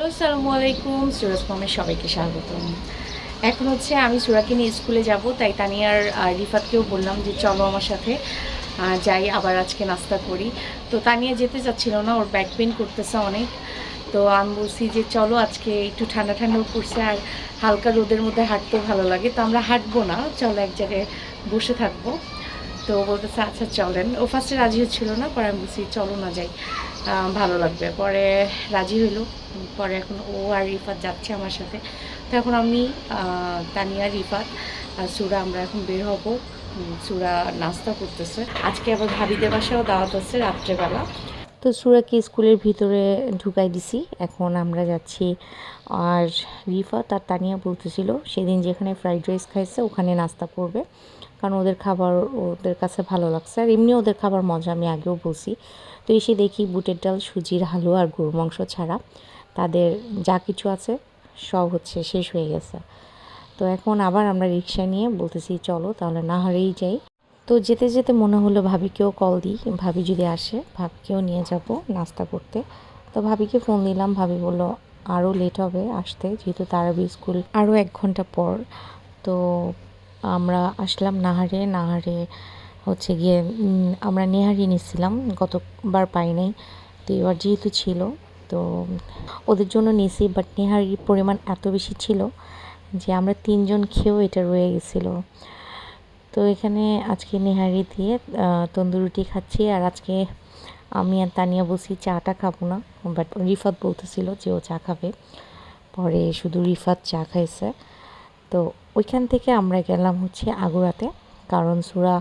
Hello সালামু আলাইকুম। সুরজ ফর্মের সবাইকে স্বাগতম। এখন হচ্ছে আমি সুরাকে নিয়ে স্কুলে যাব, তাই তানিয়ার রিফাতকেও বললাম যে চলো আমার সাথে যাই, আবার আজকে নাস্তা করি। তো তানিয়া যেতে চাচ্ছিল না, ওর ব্যাক পেন করতেছে অনেক। তো আমি বলছি যে চলো, আজকে একটু ঠান্ডা ঠান্ডাও পড়ছে আর হালকা রোদের মধ্যে হাঁটতেও ভালো লাগে। তো আমরা হাঁটবো না, চলো এক জায়গায় বসে থাকব। তো বলতেছে আচ্ছা চলেন। ও ফার্স্টে রাজি হচ্ছিল না, পরে আমি বলছি, চলো না যাই। ভালো লাগবে। পরে রাজি হইল। পরে এখন ও আর রিফাত যাচ্ছে আমার সাথে। তো এখন আমি তানিয়া, রিফাত আর সুরা আমরা এখন বের হব। সুরা নাস্তা করতেছে। আজকে আবার ভাবিদের বাসায়ও দাওয়াত আছে রাত্রেবেলা। তো সুরাকে স্কুলের ভিতরে ঢুকাই দিছি। এখন আমরা যাচ্ছি আর রিফাত আর তানিয়া বলতেছিল, সেদিন যেখানে ফ্রাইড রাইস খাইছে, ওখানে নাস্তা করবে। কারণ ওদের খাবার ওদের কাছে ভালো লাগছে। আর এমনি ওদের খাবার মজা, আমি আগেও বলছি। তো এসে দেখি বুটের ডাল, সুজির হালুয়া আর গরু মাংস ছাড়া তাদের যা কিছু আছে সব হচ্ছে শেষ হয়ে গেছে। তো এখন আবার আমরা রিক্সা নিয়ে বলতেছি, চলো তাহলে না হারেই যাই। তো যেতে যেতে মনে হলো ভাবিকেও কল দিই। ভাবি যদি আসে, ভাবিকেও নিয়ে যাব নাস্তা করতে। তো ভাবিকে ফোন দিলাম। ভাবি বলল আরও লেট হবে আসতে, যেহেতু তারাবি স্কুল আরও এক ঘণ্টা পর। তো আমরা আসলাম নাহারে নাহারে হচ্ছে গিয়ে আমরা নেহারি নিচ্ছিলাম গতবার পাই নাই তো এবার যেহেতু ছিল, তো ওদের জন্য নিয়েছি বাট নেহারির পরিমাণ এত বেশি ছিল যে আমরা তিনজন খেয়েও এটা রয়ে গেছিল। তো এখানে আজকে নেহারি দিয়ে তন্দুরুটি খাচ্ছি, আর আজকে আমি আর তানিয়া বসি চাটা খাব না বাট রিফাত বলতেছিল যে ও চা খাবে। পরে শুধু রিফাত চা খাইছে। তো ওইখান থেকে আমরা গেলাম হচ্ছে আগুরাতে কারণ সুরা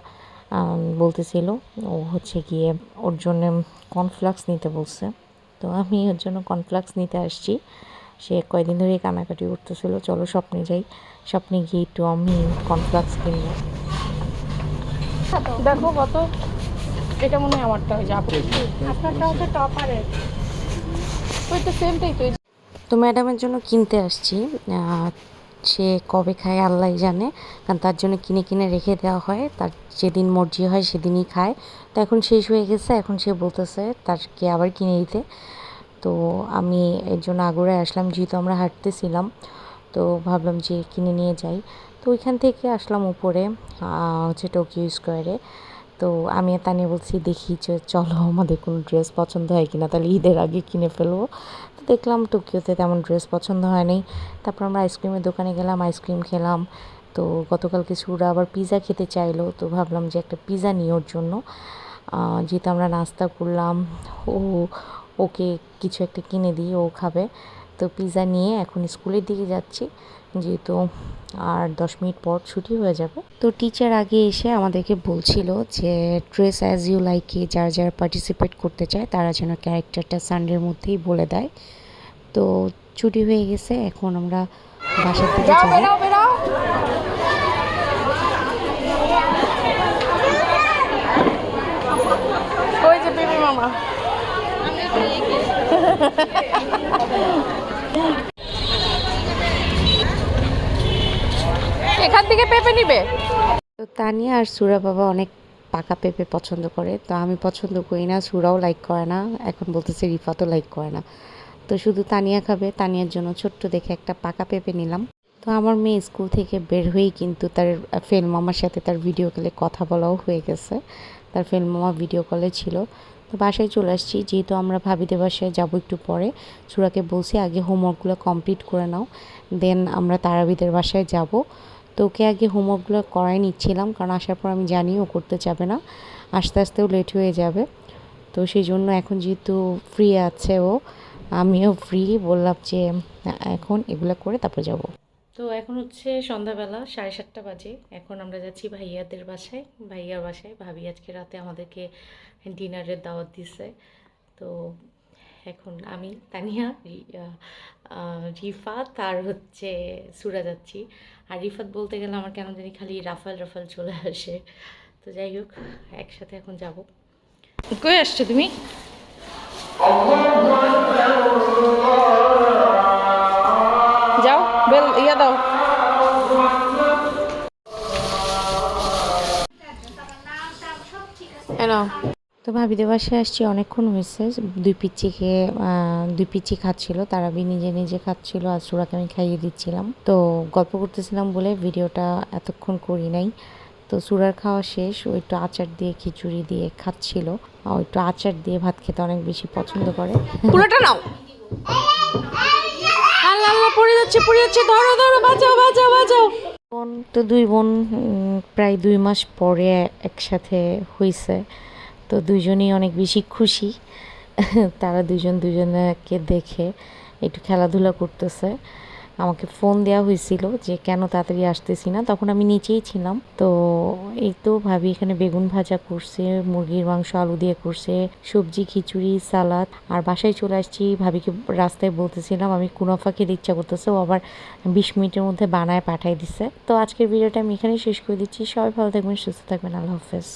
বলতেছিল ও হচ্ছে গিয়ে ওর জন্য কর্নফ্লাক্স নিতে বলছে। তো আমি ওর জন্য কর্নফ্লাক্স নিতে আসছি। সে কয়দিন ধরে কানাকাটি করতেছিল চলো স্বপ্নে যাই। স্বপ্নে গিয়ে একটু আমি কর্নফ্লাক্স কিনবো। দেখো কত এটা মনে হয় আমারটা হয়ে যাবে আপনারটা হচ্ছে টপারের ওই তো সেমটাই তো। তো ম্যাডামের জন্য কিনতে আসছি। সে কবে খায় আল্লাহ জানে। কারণ তার জন্য কিনে কিনে রেখে দেওয়া হয়। তার যেদিন মর্জি হয় সেদিনই খায়। তো এখন শেষ হয়ে গেছে। এখন সে বলতেছে, তারকে আবার কিনে দিতে। তো আমি এর জন্য আগুরায় আসলাম। যেহেতু আমরা হাঁটতেছিলাম, তো ভাবলাম যে কিনে নিয়ে যাই। তো ওইখান থেকে আসলাম উপরে হচ্ছে টোকিও স্কোয়ারে তো আমি তানিয়া বলছি, দেখি যে চলো, আমাদের কোনো ড্রেস পছন্দ হয় কিনা। তাহলে ঈদের আগে কিনে ফেলব। দেখলাম টোকিওতে তেমন ড্রেস পছন্দ হয়নি। তারপর আমরা আইসক্রিমের দোকানে গেলাম, আইসক্রিম খেলাম। তো গতকাল কিছুরা আবার পিৎজা খেতে চাইলো, তো ভাবলাম যে একটা পিৎজা নিই ওর জন্য। যেহেতু আমরা নাস্তা করলাম, ও, ওকে কিছু একটা কিনে দিই ও খাবে। তো পিৎজা নিয়ে এখন স্কুলের দিকে যাচ্ছি। যেহেতু আর দশ মিনিট পর ছুটি হয়ে যাবে। তো টিচার আগে এসে আমাদেরকে বলছিল যে ড্রেস অ্যাজ ইউ লাইকে যারা যারা পার্টিসিপেট করতে চায় তারা যেন ক্যারেক্টারটা সানডের মধ্যেই বলে দেয়। তো ছুটি হয়ে গেছে এখন আমরা বাসার দিকে যাই। ওই যে বেবি মামা এখান থেকে পেপে নিবে? তো তানিয়া আর সুরা বাবা অনেক পাকা পেঁপে পছন্দ করে, তো আমি পছন্দ করি না, সুরাও লাইক করে না, এখন বলতেছে রিফাতও লাইক করে না। তো শুধু তানিয়া খাবে, তানিয়ার জন্য ছোট্ট দেখে একটা পাকা পেঁপে নিলাম। তো আমার মেয়ে স্কুল থেকে বের হয়েই কিন্তু তার ফেল মামার সাথে তার ভিডিও কলে কথা বলাও হয়ে গেছে। তার ফেল মামা ভিডিও কলে ছিল। তো বাসায় চলে আসছি, যেহেতু আমরা ভাবিদের বাসায় যাব একটু পরে, সুরাকে বলছি আগে হোমওয়ার্কগুলো কমপ্লিট করে নাও দেন আমরা তারাবিদের বাসায় যাব। তো ওকে আগে হোমওয়ার্কগুলো করাই নিচ্ছিলাম, কারণ আসার পর আমি জানি ও করতে যাবে না। আস্তে, আস্তেও লেট হয়ে যাবে। তো সেই জন্য এখন যেহেতু ফ্রি আছে ও, আমিও ফ্রি বললাম যে এখন এগুলো করে তারপর যাব। তো এখন হচ্ছে সন্ধ্যাবেলা সাড়ে সাতটা বাজে। এখন আমরা যাচ্ছি ভাইয়াদের বাসায়। ভাইয়ার বাসায়। ভাবি আজকে রাতে আমাদেরকে ডিনারের দাওয়াত দিছে। তো এখন আমি, তানিয়া রিফাত আর হচ্ছে সুরা যাচ্ছি আর রিফাত বলতে গেলে আমার কেন জানি খালি রাফাল রাফাল চলে আসে। তো যাই হোক, একসাথে এখন যাব। কই আসছো তুমি? যাও, বেল, ইয়া দাও। নাও তো ভাবিদের বাসায় আসছি অনেকক্ষণ হয়েছে। দুই পিচ্চিকে দুই পিচ্চি খাচ্ছিল তারাবি নিজে নিজে খাচ্ছিল আর সুরাকে আমি খাইয়ে দিচ্ছিলাম। তো গল্প করতেছিলাম বলে ভিডিওটা এতক্ষণ করি নাই। তো সুরার খাওয়া শেষ ও একটু আচার দিয়ে খিচুড়ি দিয়ে খাচ্ছিল। ও একটু আচার দিয়ে ভাত খেতে অনেক বেশি পছন্দ করে। পুরোটা নাও। আল্লাহ আল্লাহ পড়ে যাচ্ছে পড়ে যাচ্ছে। ধরো ধরো বাঁচাও বাঁচাও বাঁচাও। বোন তো দুই বোন প্রায় দুই মাস পরে একসাথে হয়েছে তো দুইজনই অনেক বেশি খুশি। তারা দুজন দুজনকে দেখে একটু খেলাধুলা করতেছে। আমাকে ফোন দেওয়া হয়েছিল যে, কেন তাড়াতাড়ি আসতেছি না? তখন আমি নিচেই ছিলাম। তো এই তো ভাবি, এখানে বেগুন ভাজা করছে, মুরগির মাংস, আলু দিয়ে করছে, সবজি, খিচুড়ি, সালাদ। আর বাসায় চলে আসছি, ভাবিকে রাস্তায় বলতেছিলাম, আমি কুনাফা খেতে ইচ্ছা করতেছে। ও আবার বিশ মিনিটের মধ্যে বানায় পাঠাই দিছে। তো আজকের ভিডিওটা আমি এখানেই শেষ করে দিচ্ছি। সবাই ভালো থাকবেন, সুস্থ থাকবেন। আল্লাহ হাফেজ।